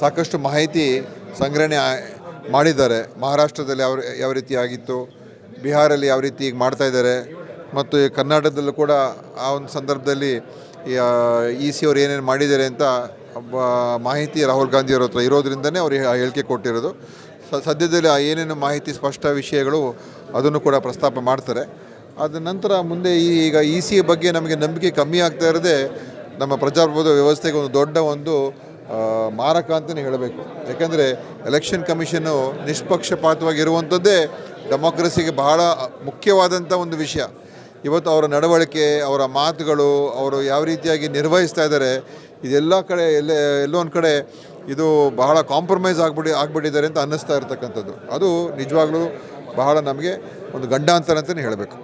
ಸಾಕಷ್ಟು ಮಾಹಿತಿ ಸಂಗ್ರಹಣೆ ಮಾಡಿದ್ದಾರೆ. ಮಹಾರಾಷ್ಟ್ರದಲ್ಲಿ ಯಾವ ಯಾವ ರೀತಿ ಆಗಿತ್ತು, ಬಿಹಾರಲ್ಲಿ ಯಾವ ರೀತಿ ಈಗ ಮಾಡ್ತಾ ಇದ್ದಾರೆ, ಮತ್ತು ಕರ್ನಾಟಕದಲ್ಲೂ ಕೂಡ ಆ ಒಂದು ಸಂದರ್ಭದಲ್ಲಿ ಇ ಸಿ ಅವ್ರು ಏನೇನು ಮಾಡಿದ್ದಾರೆ ಅಂತ ಮಾಹಿತಿ ರಾಹುಲ್ ಗಾಂಧಿ ಅವ್ರ ಹತ್ರ ಇರೋದ್ರಿಂದನೇ ಅವರು ಹೇಳಿಕೆ ಕೊಟ್ಟಿರೋದು. ಸದ್ಯದಲ್ಲಿ ಆ ಏನೇನು ಮಾಹಿತಿ ಸ್ಪಷ್ಟ ವಿಷಯಗಳು ಅದನ್ನು ಕೂಡ ಪ್ರಸ್ತಾಪ ಮಾಡ್ತಾರೆ. ಅದ ನಂತರ ಮುಂದೆ ಈಗ ಇ ಸಿ ಬಗ್ಗೆ ನಮಗೆ ನಂಬಿಕೆ ಕಮ್ಮಿ ಆಗ್ತಾ ಇರದೆ ನಮ್ಮ ಪ್ರಜಾಪ್ರಭುತ್ವ ವ್ಯವಸ್ಥೆಗೆ ಒಂದು ದೊಡ್ಡ ಒಂದು ಮಾರಕ ಅಂತಲೇ ಹೇಳಬೇಕು. ಯಾಕೆಂದರೆ ಎಲೆಕ್ಷನ್ ಕಮಿಷನ್ನು ನಿಷ್ಪಕ್ಷಪಾತವಾಗಿರುವಂಥದ್ದೇ ಡೆಮೋಕ್ರಸಿಗೆ ಬಹಳ ಮುಖ್ಯವಾದಂಥ ಒಂದು ವಿಷಯ. ಇವತ್ತು ಅವರ ನಡವಳಿಕೆ ಅವರ ಮಾತುಗಳು ಅವರು ಯಾವ ರೀತಿಯಾಗಿ ನಿರ್ವಹಿಸ್ತಾ ಇದ್ದಾರೆ ಇದೆಲ್ಲ ಕಡೆ ಎಲ್ಲ ಎಲ್ಲೋ ಒಂದು ಕಡೆ ಇದು ಬಹಳ ಕಾಂಪ್ರಮೈಸ್ ಆಗ್ಬಿಡಿ ಆಗ್ಬಿಟ್ಟಿದ್ದಾರೆ ಅಂತ ಅನ್ನಿಸ್ತಾ ಇರ್ತಕ್ಕಂಥದ್ದು. ಅದು ನಿಜವಾಗ್ಲೂ ಬಹಳ ನಮಗೆ ಒಂದು ಗಂಡಾಂತರ ಅಂತಲೇ ಹೇಳಬೇಕು.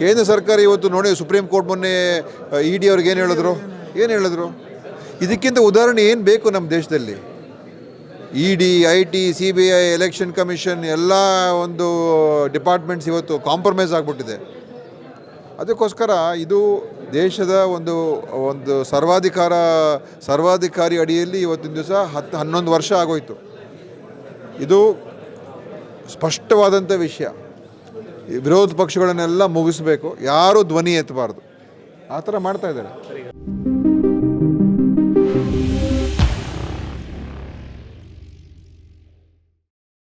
ಕೇಂದ್ರ ಸರ್ಕಾರ ಇವತ್ತು ನೋಡಿ ಸುಪ್ರೀಂ ಕೋರ್ಟ್ ಮೊನ್ನೆ ಇ ಡಿ ಅವ್ರಿಗೆ ಏನು ಹೇಳಿದ್ರು? ಏನು ಹೇಳಿದ್ರು? ಇದಕ್ಕಿಂತ ಉದಾಹರಣೆ ಏನು ಬೇಕು ನಮ್ಮ ದೇಶದಲ್ಲಿ? E D I T C B I election commission ಎಲ್ಲ ಒಂದು ಡಿಪಾರ್ಟ್ಮೆಂಟ್ಸ್ ಇವತ್ತು ಕಾಂಪ್ರಮೈಸ್ ಆಗಿಬಿಟ್ಟಿದೆ. ಅದಕ್ಕೋಸ್ಕರ ಇದು ದೇಶದ ಒಂದು ಒಂದು ಸರ್ವಾಧಿಕಾರ, ಸರ್ವಾಧಿಕಾರಿ ಅಡಿಯಲ್ಲಿ ಇವತ್ತಿನ ದಿವಸ ಹತ್ತು ಹನ್ನೊಂದು ವರ್ಷ ಆಗೋಯ್ತು. ಇದು ಸ್ಪಷ್ಟವಾದಂಥ ವಿಷಯ. ವಿರೋಧ ಪಕ್ಷಗಳನ್ನೆಲ್ಲ ಮುಗಿಸ್ಬೇಕು. ಯಾರೂ ಧ್ವನಿ ಎತ್ತಬಾರ್ದು. ಆ ಥರ ಮಾಡ್ತಾ ಇದ್ದಾರೆ. ಸರ್ ಈಗ